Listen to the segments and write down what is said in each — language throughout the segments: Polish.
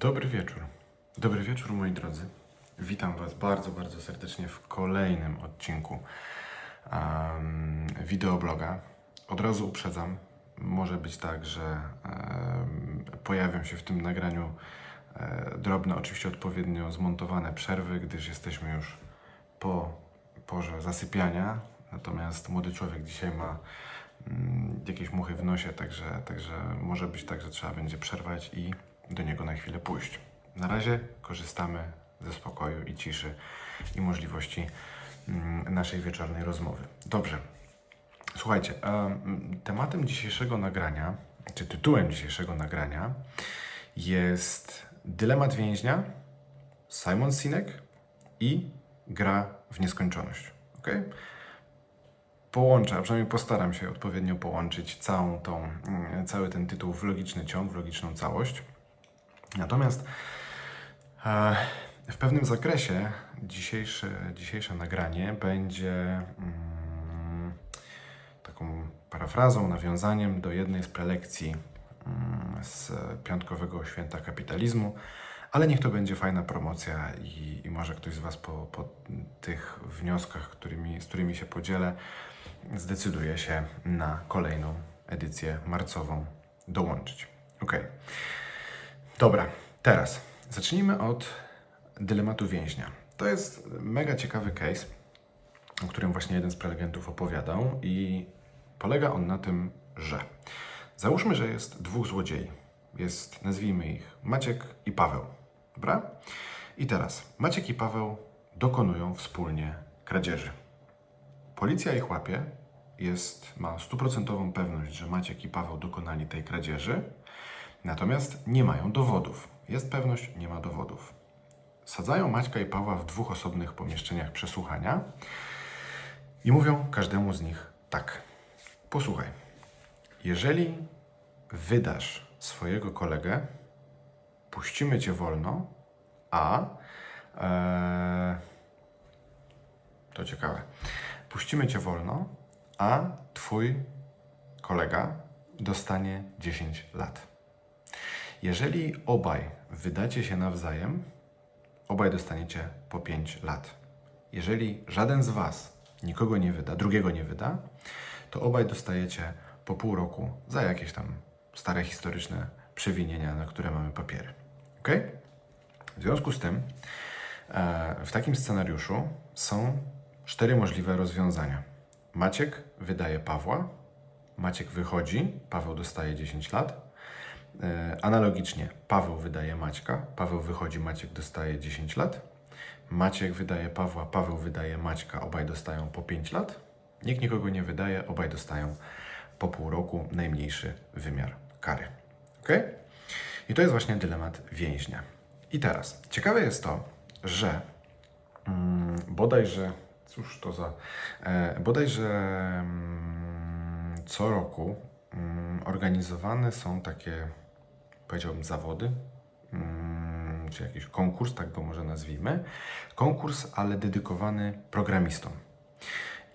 Dobry wieczór. Dobry wieczór, moi drodzy. Witam Was bardzo, bardzo serdecznie w kolejnym odcinku um, wideobloga. Od razu uprzedzam, może być tak, że em, pojawią się w tym nagraniu e, drobne, oczywiście odpowiednio zmontowane przerwy, gdyż jesteśmy już po porze zasypiania. Natomiast młody człowiek dzisiaj ma mm, jakieś muchy w nosie, także, także może być tak, że trzeba będzie przerwać i do niego na chwilę pójść. Na razie korzystamy ze spokoju i ciszy i możliwości mm, naszej wieczornej rozmowy. Dobrze. Słuchajcie, em, tematem dzisiejszego nagrania, czy tytułem dzisiejszego nagrania jest Dylemat więźnia, Simon Sinek i gra w nieskończoność. ok? Połączę, a przynajmniej postaram się odpowiednio połączyć całą tą, mm, cały ten tytuł w logiczny ciąg, w logiczną całość. Natomiast e, w pewnym zakresie dzisiejsze, dzisiejsze nagranie będzie mm, taką parafrazą, nawiązaniem do jednej z prelekcji mm, z piątkowego święta kapitalizmu, ale niech to będzie fajna promocja i, i może ktoś z Was po, po tych wnioskach, którymi, z którymi się podzielę, zdecyduje się na kolejną edycję marcową dołączyć. Ok. Dobra, teraz zacznijmy od dylematu więźnia. To jest mega ciekawy case, o którym właśnie jeden z prelegentów opowiadał i polega on na tym, że załóżmy, że jest dwóch złodziei. Jest, nazwijmy ich Maciek i Paweł, dobra? I teraz Maciek i Paweł dokonują wspólnie kradzieży. Policja ich łapie, jest, ma stuprocentową pewność, że Maciek i Paweł dokonali tej kradzieży, natomiast nie mają dowodów. Jest pewność, nie ma dowodów. Sadzają Maćka i Pawła w dwóch osobnych pomieszczeniach przesłuchania i mówią każdemu z nich tak. Posłuchaj, jeżeli wydasz swojego kolegę, puścimy cię wolno, a e, to ciekawe. Puścimy cię wolno, a twój kolega dostanie 10 lat. Jeżeli obaj wydacie się nawzajem, obaj dostaniecie po 5 lat. Jeżeli żaden z Was nikogo nie wyda, drugiego nie wyda, to obaj dostajecie po pół roku za jakieś tam stare historyczne przewinienia, na które mamy papiery. Ok? W związku z tym, e, w takim scenariuszu są cztery możliwe rozwiązania. Maciek wydaje Pawła, Maciek wychodzi, Paweł dostaje 10 lat. E, Analogicznie Paweł wydaje Maćka, Paweł wychodzi, Maciek dostaje 10 lat. Maciek wydaje Pawła, Paweł wydaje Maćka, obaj dostają po 5 lat. Nikt nikogo nie wydaje, obaj dostają po pół roku najmniejszy wymiar kary. Ok? I to jest właśnie dylemat więźnia. I teraz, ciekawe jest to, że mm, bodajże, cóż to za, e, bodajże mm, co roku mm, organizowane są takie, powiedziałbym, zawody, mm, czy jakiś konkurs, tak go może nazwijmy. Konkurs, ale dedykowany programistom.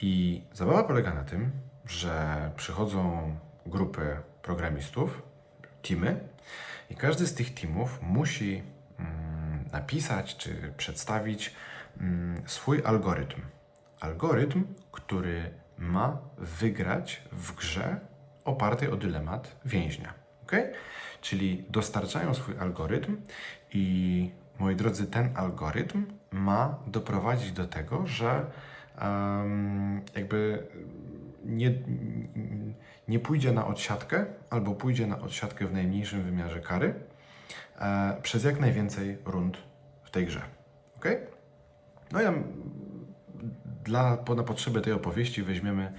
I zabawa polega na tym, że przychodzą grupy programistów, teamy, i każdy z tych teamów musi mm, napisać czy przedstawić mm, swój algorytm. Algorytm, który ma wygrać w grze opartej o dylemat więźnia. Czyli dostarczają swój algorytm i moi drodzy, ten algorytm ma doprowadzić do tego, że em, jakby nie, nie pójdzie na odsiadkę albo pójdzie na odsiadkę w najmniejszym wymiarze kary e, przez jak najwięcej rund w tej grze. ok? No ja dla, na potrzeby tej opowieści weźmiemy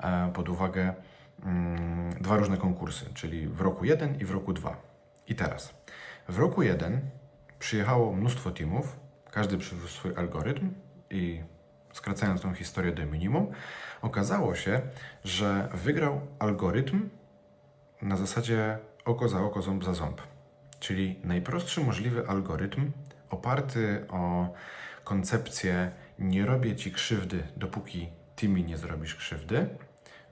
e, pod uwagę dwa różne konkursy, czyli w roku 1 i w roku 2. I teraz, w roku 1 przyjechało mnóstwo teamów, każdy przywiózł swój algorytm i skracając tą historię do minimum, okazało się, że wygrał algorytm na zasadzie oko za oko, ząb za ząb. Czyli najprostszy możliwy algorytm oparty o koncepcję nie robię ci krzywdy, dopóki ty mi nie zrobisz krzywdy,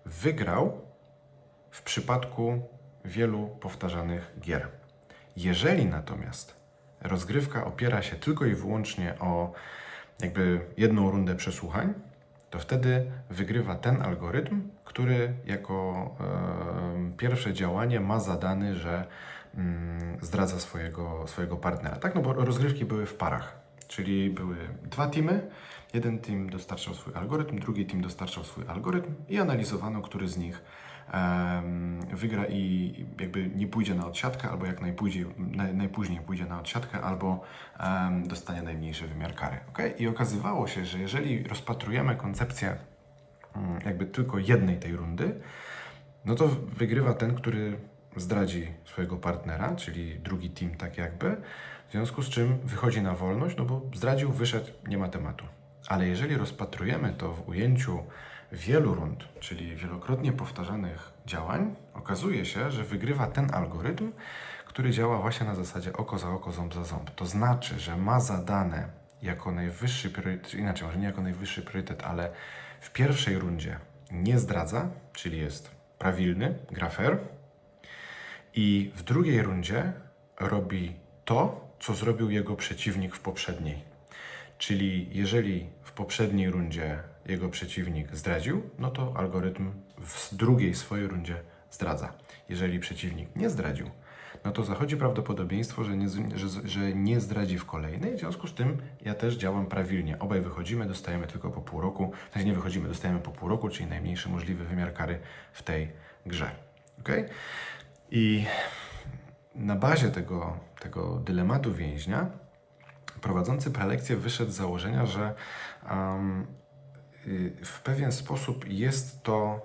wygrał w przypadku wielu powtarzanych gier. Jeżeli natomiast rozgrywka opiera się tylko i wyłącznie o jakby jedną rundę przesłuchań, to wtedy wygrywa ten algorytm, który jako e, pierwsze działanie ma zadany, że mm, zdradza swojego, swojego partnera. Tak, no bo rozgrywki były w parach, czyli były dwa teamy. Jeden team dostarczał swój algorytm, drugi team dostarczał swój algorytm i analizowano, który z nich wygra i jakby nie pójdzie na odsiadkę, albo jak najpóźniej, naj, najpóźniej pójdzie na odsiadkę, albo dostanie najmniejszy wymiar kary. Okay? I okazywało się, że jeżeli rozpatrujemy koncepcję mm, jakby tylko jednej tej rundy, no to wygrywa ten, który zdradzi swojego partnera, czyli drugi team tak jakby, w związku z czym wychodzi na wolność, no bo zdradził, wyszedł, nie ma tematu. Ale jeżeli rozpatrujemy to w ujęciu wielu rund, czyli wielokrotnie powtarzanych działań, okazuje się, że wygrywa ten algorytm, który działa właśnie na zasadzie oko za oko, ząb za ząb. To znaczy, że ma zadane jako najwyższy priorytet, inaczej, może nie jako najwyższy priorytet, ale w pierwszej rundzie nie zdradza, czyli jest prawilny, gra fair, i w drugiej rundzie robi to, co zrobił jego przeciwnik w poprzedniej. Czyli jeżeli w poprzedniej rundzie jego przeciwnik zdradził, no to algorytm w drugiej swojej rundzie zdradza. Jeżeli przeciwnik nie zdradził, no to zachodzi prawdopodobieństwo, że nie, że, że nie zdradzi w kolejnej. W związku z tym ja też działam prawilnie. Obaj wychodzimy, dostajemy tylko po pół roku. Znaczy nie wychodzimy, dostajemy po pół roku, czyli najmniejszy możliwy wymiar kary w tej grze. Okay? I na bazie tego, tego dylematu więźnia prowadzący prelekcję wyszedł z założenia, że um, w pewien sposób jest to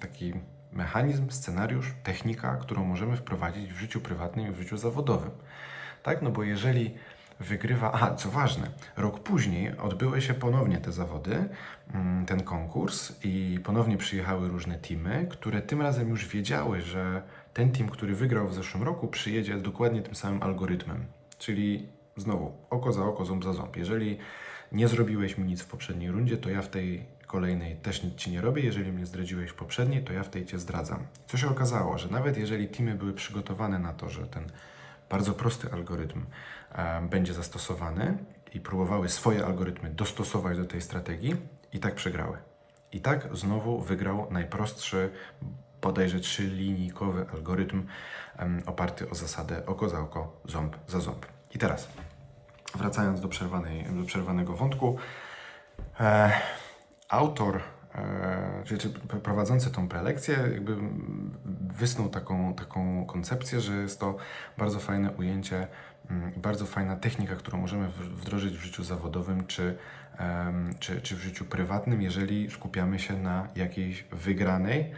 taki mechanizm, scenariusz, technika, którą możemy wprowadzić w życiu prywatnym i w życiu zawodowym. Tak, no bo jeżeli wygrywa. A, co ważne, rok później odbyły się ponownie te zawody, mm, ten konkurs, i ponownie przyjechały różne teamy, które tym razem już wiedziały, że ten team, który wygrał w zeszłym roku, przyjedzie dokładnie tym samym algorytmem. Czyli znowu oko za oko, ząb za ząb. Jeżeli nie zrobiłeś mi nic w poprzedniej rundzie, to ja w tej kolejnej też nic ci nie robię. Jeżeli mnie zdradziłeś w poprzedniej, to ja w tej cię zdradzam. Co się okazało, że nawet jeżeli teamy były przygotowane na to, że ten bardzo prosty algorytm e, będzie zastosowany i próbowały swoje algorytmy dostosować do tej strategii, i tak przegrały. I tak znowu wygrał najprostszy, bodajże trzylinijkowy algorytm em, oparty o zasadę oko za oko, ząb za ząb. I teraz, wracając do, przerwanej, do przerwanego wątku, e, autor, e, czy, prowadzący tą prelekcję, jakby wysnuł taką, taką koncepcję, że jest to bardzo fajne ujęcie, mm, bardzo fajna technika, którą możemy wdrożyć w życiu zawodowym czy, czy, czy w życiu prywatnym, jeżeli skupiamy się na jakiejś wygranej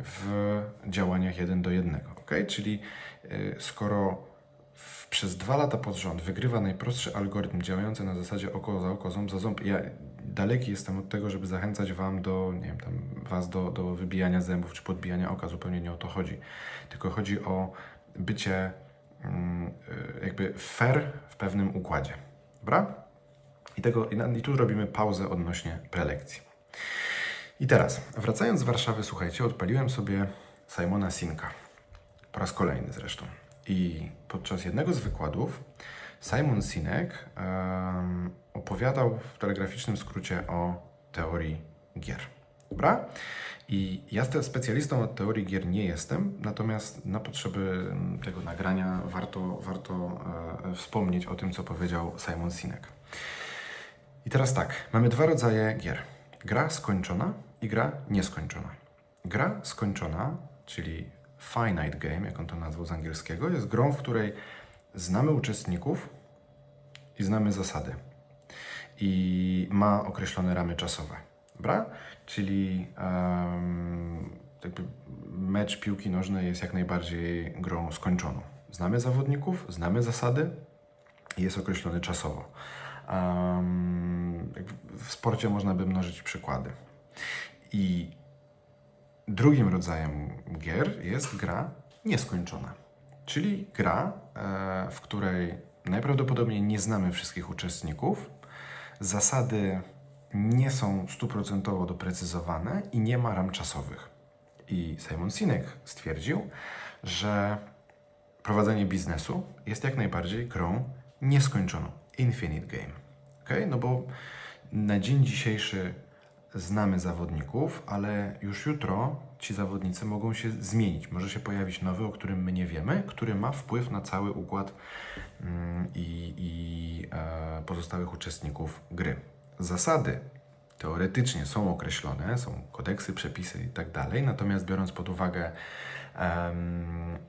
w działaniach jeden do jednego. Okay? Czyli y, skoro przez dwa lata pod rząd wygrywa najprostszy algorytm działający na zasadzie oko za oko, ząb za ząb. Ja daleki jestem od tego, żeby zachęcać wam do, nie wiem, tam, was do, do wybijania zębów czy podbijania oka. Zupełnie nie o to chodzi. Tylko chodzi o bycie mm, y, jakby fair w pewnym układzie. Dobra? I, tego, i, tu robimy pauzę odnośnie prelekcji. I teraz, wracając z Warszawy, słuchajcie, odpaliłem sobie Simona Sinka. Po raz kolejny zresztą. I podczas jednego z wykładów Simon Sinek em, opowiadał w telegraficznym skrócie o teorii gier. Dobra? I ja specjalistą od teorii gier nie jestem, natomiast na potrzeby tego nagrania warto, warto e, wspomnieć o tym, co powiedział Simon Sinek. I teraz tak, mamy dwa rodzaje gier. Gra skończona i gra nieskończona. Gra skończona, czyli finite game, jak on to nazwał z angielskiego, jest grą, w której znamy uczestników i znamy zasady. I ma określone ramy czasowe. Dobra? Czyli jakby mecz piłki nożnej jest jak najbardziej grą skończoną. Znamy zawodników, znamy zasady i jest określony czasowo. Jakby w sporcie można by mnożyć przykłady. I drugim rodzajem gier jest gra nieskończona. Czyli gra, e, w której najprawdopodobniej nie znamy wszystkich uczestników, zasady nie są stuprocentowo doprecyzowane i nie ma ram czasowych. I Simon Sinek stwierdził, że prowadzenie biznesu jest jak najbardziej grą nieskończoną. Infinite game. Okay? No bo na dzień dzisiejszy znamy zawodników, ale już jutro ci zawodnicy mogą się zmienić. Może się pojawić nowy, o którym my nie wiemy, który ma wpływ na cały układ mm, i, i e, pozostałych uczestników gry. Zasady teoretycznie są określone, są kodeksy, przepisy i tak dalej, natomiast biorąc pod uwagę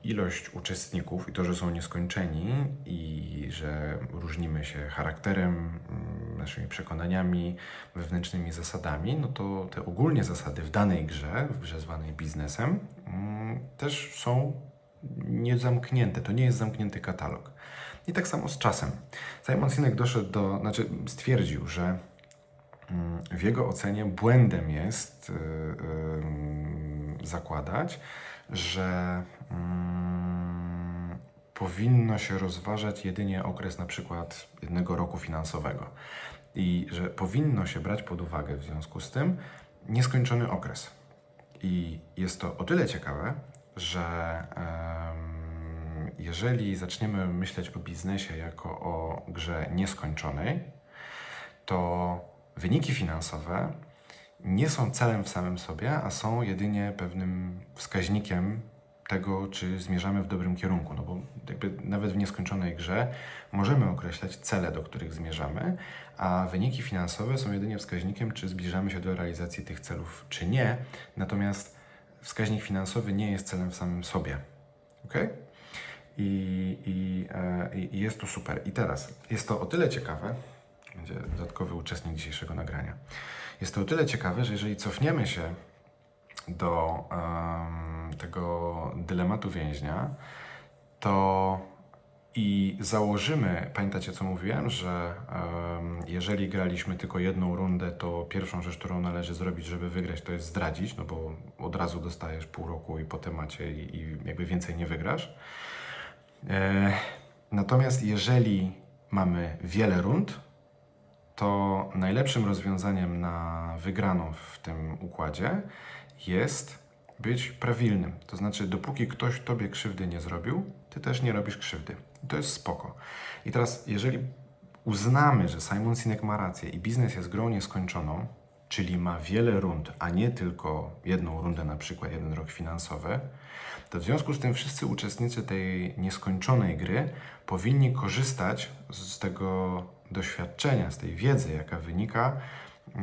ilość uczestników i to, że są nieskończeni i że różnimy się charakterem, mm, naszymi przekonaniami, wewnętrznymi zasadami, no to te ogólnie zasady w danej grze, w grze zwanej biznesem, mm, też są niezamknięte. To nie jest zamknięty katalog. I tak samo z czasem. Simon Sinek doszedł do, znaczy stwierdził, że mm, w jego ocenie błędem jest yy, yy, zakładać, że mm, powinno się rozważać jedynie okres na przykład jednego roku finansowego i że powinno się brać pod uwagę w związku z tym nieskończony okres. I jest to o tyle ciekawe, że jeżeli zaczniemy myśleć o biznesie jako o grze nieskończonej, to wyniki finansowe nie są celem w samym sobie, a są jedynie pewnym wskaźnikiem tego, czy zmierzamy w dobrym kierunku. No bo nawet w nieskończonej grze możemy określać cele, do których zmierzamy, a wyniki finansowe są jedynie wskaźnikiem, czy zbliżamy się do realizacji tych celów, czy nie. Natomiast wskaźnik finansowy nie jest celem w samym sobie. Ok? I, i, e, i jest to super. I teraz jest to o tyle ciekawe, będzie dodatkowy uczestnik dzisiejszego nagrania. Jest to o tyle ciekawe, że jeżeli cofniemy się do em, tego dylematu więźnia, to i założymy, pamiętacie co mówiłem, że em, jeżeli graliśmy tylko jedną rundę, to pierwszą rzecz, którą należy zrobić, żeby wygrać, to jest zdradzić, no bo od razu dostajesz pół roku i po temacie i, i jakby więcej nie wygrasz. E, natomiast jeżeli mamy wiele rund, to najlepszym rozwiązaniem na wygraną w tym układzie jest być prawilnym. To znaczy, dopóki ktoś tobie krzywdy nie zrobił, ty też nie robisz krzywdy. I to jest spoko. I teraz, jeżeli uznamy, że Simon Sinek ma rację i biznes jest grą nieskończoną, czyli ma wiele rund, a nie tylko jedną rundę, na przykład jeden rok finansowy, to w związku z tym wszyscy uczestnicy tej nieskończonej gry powinni korzystać z tego doświadczenia, z tej wiedzy, jaka wynika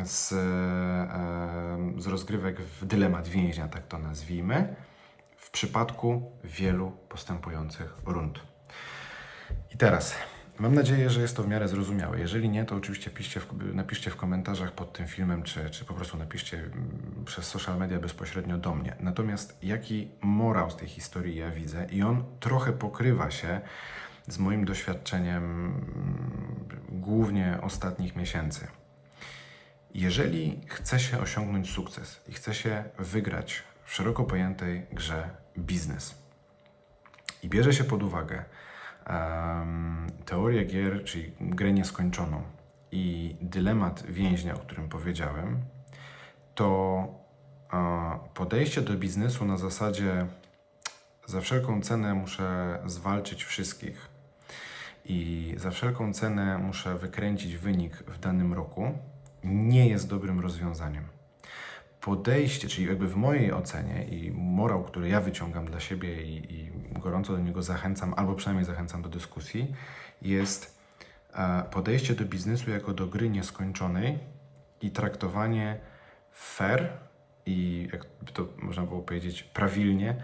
z, e, z rozgrywek w dylemat więźnia, tak to nazwijmy, w przypadku wielu postępujących rund. I teraz mam nadzieję, że jest to w miarę zrozumiałe. Jeżeli nie, to oczywiście piszcie w, napiszcie w komentarzach pod tym filmem, czy, czy po prostu napiszcie mm, przez social media bezpośrednio do mnie. Natomiast jaki morał z tej historii ja widzę i on trochę pokrywa się z moim doświadczeniem mm, głównie ostatnich miesięcy. Jeżeli chce się osiągnąć sukces i chce się wygrać w szeroko pojętej grze biznes i bierze się pod uwagę um, teorię gier, czyli grę nieskończoną i dylemat więźnia, o którym powiedziałem, to e, podejście do biznesu na zasadzie za wszelką cenę muszę zwalczyć wszystkich i za wszelką cenę muszę wykręcić wynik w danym roku, nie jest dobrym rozwiązaniem. Podejście, czyli jakby w mojej ocenie i morał, który ja wyciągam dla siebie i, i gorąco do niego zachęcam, albo przynajmniej zachęcam do dyskusji, jest e, podejście do biznesu jako do gry nieskończonej i traktowanie fair i jak to można było powiedzieć prawilnie,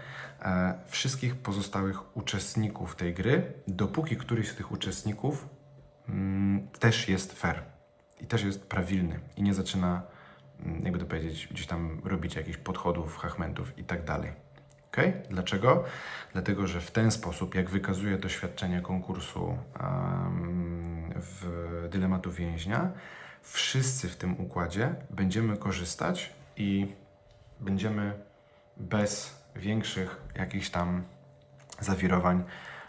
e, wszystkich pozostałych uczestników tej gry, dopóki któryś z tych uczestników mm, też jest fair i też jest prawilny i nie zaczyna, mm, jakby to powiedzieć, gdzieś tam robić jakichś podchodów, hachmentów i tak dalej. Ok? Dlaczego? Dlatego, że w ten sposób, jak wykazuje doświadczenie konkursu um, w dylematu więźnia, wszyscy w tym układzie będziemy korzystać i będziemy bez większych jakichś tam zawirowań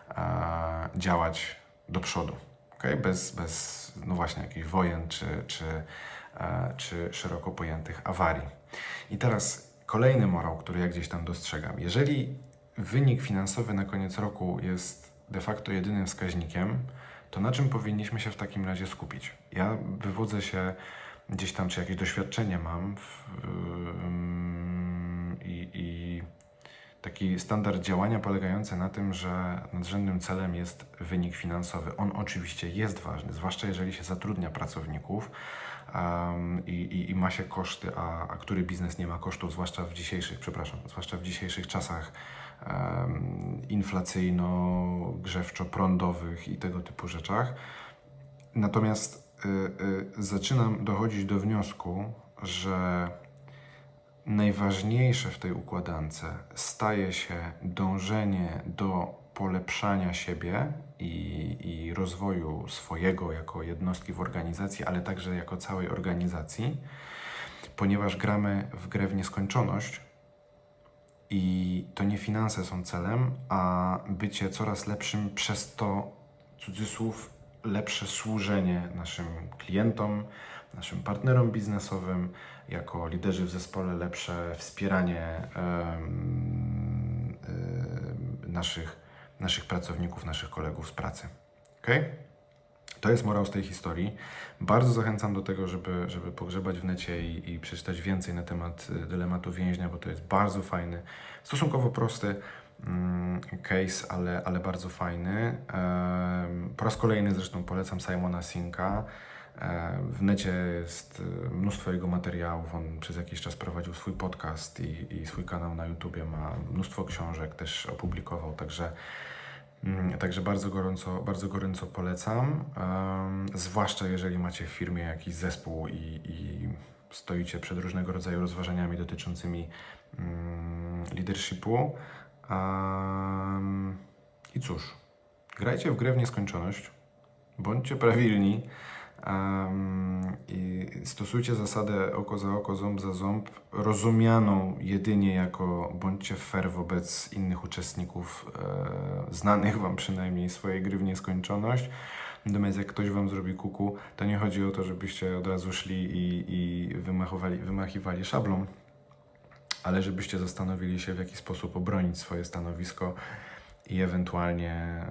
e, działać do przodu. Okay? Bez, bez, no właśnie, jakichś wojen czy, czy, e, czy szeroko pojętych awarii. I teraz kolejny morał, który ja gdzieś tam dostrzegam. Jeżeli wynik finansowy na koniec roku jest de facto jedynym wskaźnikiem, to na czym powinniśmy się w takim razie skupić? Ja wywodzę się gdzieś tam, czy jakieś doświadczenie mam w, i, taki standard działania polegający na tym, że nadrzędnym celem jest wynik finansowy. On oczywiście jest ważny, zwłaszcza jeżeli się zatrudnia pracowników um, i, i, i ma się koszty, a, a który biznes nie ma kosztów, zwłaszcza w dzisiejszych, przepraszam, zwłaszcza w dzisiejszych czasach um, inflacyjno-grzewczo-prądowych i tego typu rzeczach. Natomiast y, y, zaczynam dochodzić do wniosku, że najważniejsze w tej układance staje się dążenie do polepszania siebie i, i rozwoju swojego jako jednostki w organizacji, ale także jako całej organizacji, ponieważ gramy w grę w nieskończoność i to nie finanse są celem, a bycie coraz lepszym przez to cudzysłów lepsze służenie naszym klientom, naszym partnerom biznesowym, jako liderzy w zespole lepsze wspieranie naszych, naszych pracowników, naszych kolegów z pracy. Okay? To jest morał z tej historii. Bardzo zachęcam do tego, żeby, żeby pogrzebać w necie i, i przeczytać więcej na temat dylematu więźnia, bo to jest bardzo fajny, stosunkowo prosty case, ale, ale bardzo fajny. Po raz kolejny zresztą polecam Simona Sinka. W necie jest e, mnóstwo jego materiałów. On przez jakiś czas prowadził swój podcast i, i swój kanał na YouTubie. Ma mnóstwo książek, też opublikował, także, mm, także bardzo, gorąco, bardzo gorąco polecam. Zwłaszcza jeżeli macie w firmie jakiś zespół i, i stoicie przed różnego rodzaju rozważaniami dotyczącymi mm, leadershipu. Em, I cóż, grajcie w grę w nieskończoność, bądźcie prawilni. Em, I stosujcie zasadę oko za oko, ząb za ząb, rozumianą jedynie jako bądźcie fair wobec innych uczestników, e, znanych Wam przynajmniej swojej gry w nieskończoność. Natomiast jak ktoś Wam zrobi kuku, to nie chodzi o to, żebyście od razu szli i, i wymachowali, wymachiwali szablą, ale żebyście zastanowili się, w jaki sposób obronić swoje stanowisko i ewentualnie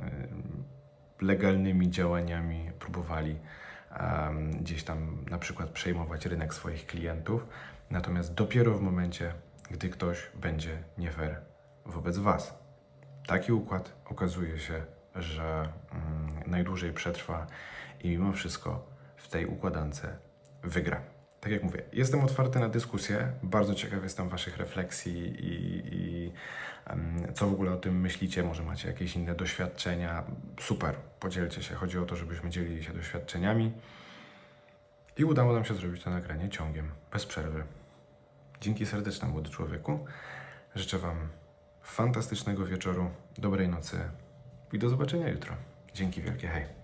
legalnymi działaniami próbowali em, gdzieś tam na przykład przejmować rynek swoich klientów. Natomiast dopiero w momencie, gdy ktoś będzie nie fair wobec Was. Taki układ okazuje się, że mm, najdłużej przetrwa i mimo wszystko w tej układance wygra. Tak jak mówię, jestem otwarty na dyskusję, bardzo ciekaw jestem Waszych refleksji i, i em, co w ogóle o tym myślicie. Może macie jakieś inne doświadczenia. Super, podzielcie się. Chodzi o to, żebyśmy dzielili się doświadczeniami. I udało nam się zrobić to nagranie ciągiem, bez przerwy. Dzięki serdeczne, młody człowieku. Życzę Wam fantastycznego wieczoru, dobrej nocy i do zobaczenia jutro. Dzięki wielkie, hej.